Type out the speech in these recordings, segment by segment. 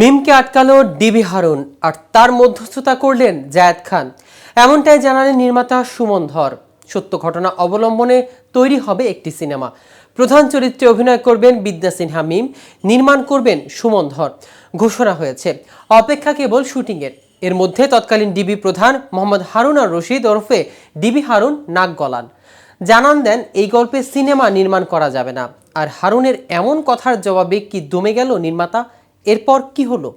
মিমকে আটকালো ডিবি হারুন আর তার মধ্যস্থতা করলেন জায়েদ খান। এমনটাই জানালেন নির্মাতা সুমন ধর। সত্য ঘটনা অবলম্বনে তৈরি হবে একটি সিনেমা। প্রধান চরিত্রে অভিনয় করবেন বিদ্যা সিনহা মিম, নির্মাণ করবেন সুমন ধর। ঘোষণা হয়েছে, অপেক্ষা কেবল শুটিংয়ের। এর মধ্যে তৎকালীন ডিবি প্রধান মোহাম্মদ হারুন আর রশিদ ওরফে ডিবি হারুন নাক গলান। জানান দেন, এই গল্পে সিনেমা নির্মাণ করা যাবে না। আর হারুনের এমন কথার জবাবে কি দমে গেল নির্মাতা? এরপর কি হলো?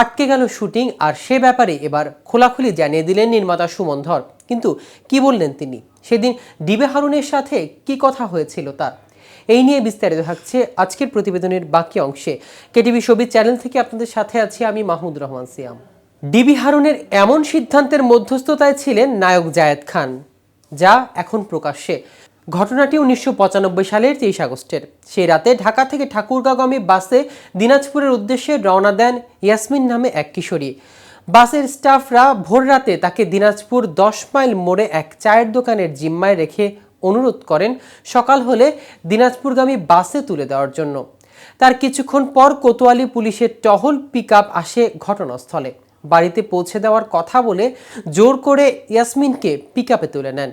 আটকে গেল শুটিং আর সে ব্যাপারে এবার খোলাখুলি জানিয়ে দিলেন নির্মাতা সুমন ধর। কিন্তু কি বললেন তিনি? সেদিন ডিবে হারুনের সাথে কি কথা হয়েছিল তার? এই নিয়ে বিস্তারিত থাকছে আজকের প্রতিবেদনের বাকি অংশে। কেটিভি ছবি চ্যানেল থেকে আপনাদের সাথে আছি আমি মাহমুদ রহমান সিয়াম। ডিবি হারুনের এমন সিদ্ধান্তের মধ্যস্থতায় ছিলেন নায়ক জায়েদ খান, যা এখন প্রকাশ্যে। ঘটনাটি উনিশশো পঁচানব্বই সালের তেইশ আগস্টের। সেই রাতে ঢাকা থেকে ঠাকুরগাঁওগামী বাসে দিনাজপুরের উদ্দেশ্যে রওনা দেন ইয়াসমিন নামে এক কিশোরী। বাসের স্টাফরা ভোর রাতে তাকে দিনাজপুর দশ মাইল মোড়ে এক চায়ের দোকানের জিম্মায় রেখে অনুরোধ করেন সকাল হলে দিনাজপুরগামী বাসে তুলে দেওয়ার জন্য। তার কিছুক্ষণ পর কোতোয়ালি পুলিশের টহল পিক আসে ঘটনাস্থলে। বাড়িতে পৌঁছে দেওয়ার কথা বলে জোর করে ইয়াসমিনকে পিক তুলে নেন।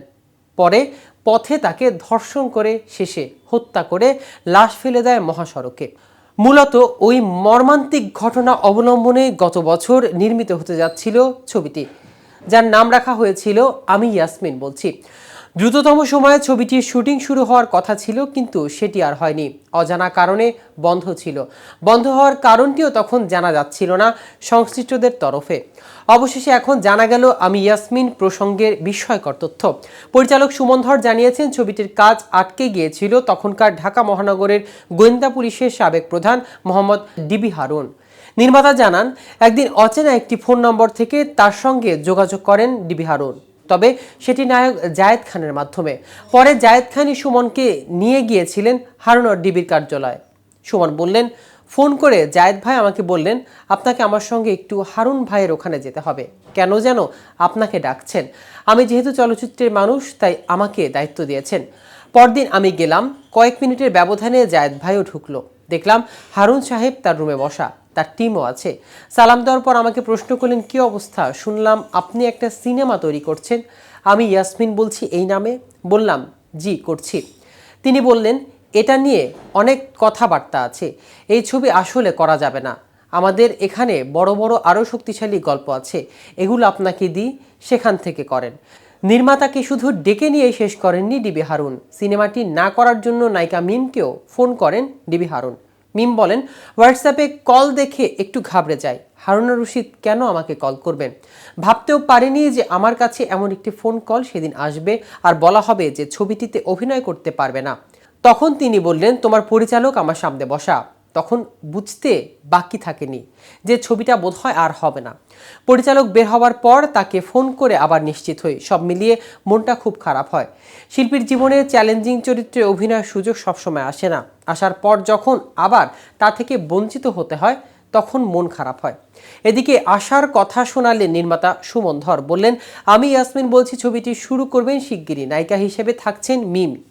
পরে পথে তাকে ধর্ষণ করে শেষে হত্যা করে লাশ ফেলে দেয় মহাসড়কে। মূলত ওই মর্মান্তিক ঘটনা অবলম্বনে গত বছর নির্মিত হতে যাচ্ছিল ছবিটি। যার নাম রাখা হয়েছিল আমি ইয়াসমিন বলছি। দ্রুততম সময়ে ছবিটির শুটিং শুরু হওয়ার কথা ছিল, কিন্তু সেটি আর হয়নি। অজানা কারণে বন্ধ ছিল। বন্ধ হওয়ার কারণটিও তখন জানা যাচ্ছিল না সংশ্লিষ্টদের তরফে। অবশেষে এখন জানা গেল, আমি ইয়াসমিন প্রসঙ্গের বিস্ময়কর তথ্য। পরিচালক সুমন ধর জানিয়েছেন, ছবিটির কাজ আটকে গিয়েছিল তখনকার ঢাকা মহানগরের গোয়েন্দা পুলিশের সাবেক প্রধান মোহাম্মদ ডিবি হারুন। নির্মাতা জানান, একদিন অচেনা একটি ফোন নম্বর থেকে তার সঙ্গে যোগাযোগ করেন ডিবি হারুন। তবে সেটি নায়ক জায়েদ খানের মাধ্যমে। পরে জায়েদ খানই সুমনকে নিয়ে গিয়েছিলেন হারুনর ডিবির কার্যালয়। সুমন বললেন, ফোন করে জায়েদ ভাই আমাকে বললেন, আপনাকে আমার সঙ্গে একটু হারুন ভাইয়ের ওখানে যেতে হবে। কেন যেন আপনাকে ডাকছেন। আমি যেহেতু চলচ্চিত্রের মানুষ, তাই আমাকে দায়িত্ব দিয়েছেন। পরদিন আমি গেলাম, কয়েক মিনিটের ব্যবধানে জায়েদ ভাইও ঢুকলো। দেখলাম হারুন সাহেব তার রুমে বসা। তার টিমও আছে। সালাম দেওয়ার পর আমাকে প্রশ্ন করলেন, কি অবস্থা? শুনলাম আপনি একটা সিনেমা তৈরি করছেন। আমি ইয়াসমিন বলছি, এই নামে? বললাম, জি, করছি। তিনি বললেন, এটা নিয়ে অনেক কথাবার্তা আছে। এই ছবি আসলে করা যাবে না। আমাদের এখানে বড় বড় আরও শক্তিশালী গল্প আছে। এগুলো আপনাকে দিই, সেখান থেকে করেন। নির্মাতাকে শুধু ডেকে নিয়ে শেষ করেননি ডিবি হারুন। সিনেমাটি না করার জন্য নায়িকা মিমকেও ফোন করেন ডিবি হারুন। মিম বলেন, হোয়াটসঅ্যাপে কল দেখে একটু ঘাবড়ে যায় হারুনা রশিদ কেন আমাকে কল করবেন? ভাবতেও পারেনি যে আমার কাছে এমন একটি ফোন কল সেদিন আসবে আর বলা হবে যে ছবিটিতে অভিনয় করতে পারবে না। তখন তিনি বললেন, তোমার পরিচালক আমার সামনে বসা। তখন বুঝতে বাকি থাকেনি যে ছবিটা বোধহয় আর হবে না। পরিচালক বের হওয়ার পর তাকে ফোন করে আবার নিশ্চিত হই। সব মিলিয়ে মনটা খুব খারাপ হয়। শিল্পীর জীবনে চ্যালেঞ্জিং চরিত্রে অভিনয়ের সুযোগ সবসময় আসে না। আসার পর যখন আবার তা থেকে বঞ্চিত হতে হয়, তখন মন খারাপ হয়। এদিকে আশার কথা শোনালেন নির্মাতা সুমন ধর। বললেন, আমি ইয়াসমিন বলছি, ছবিটি শুরু করবেন শিগগিরই। নায়িকা হিসেবে থাকছেন মিম।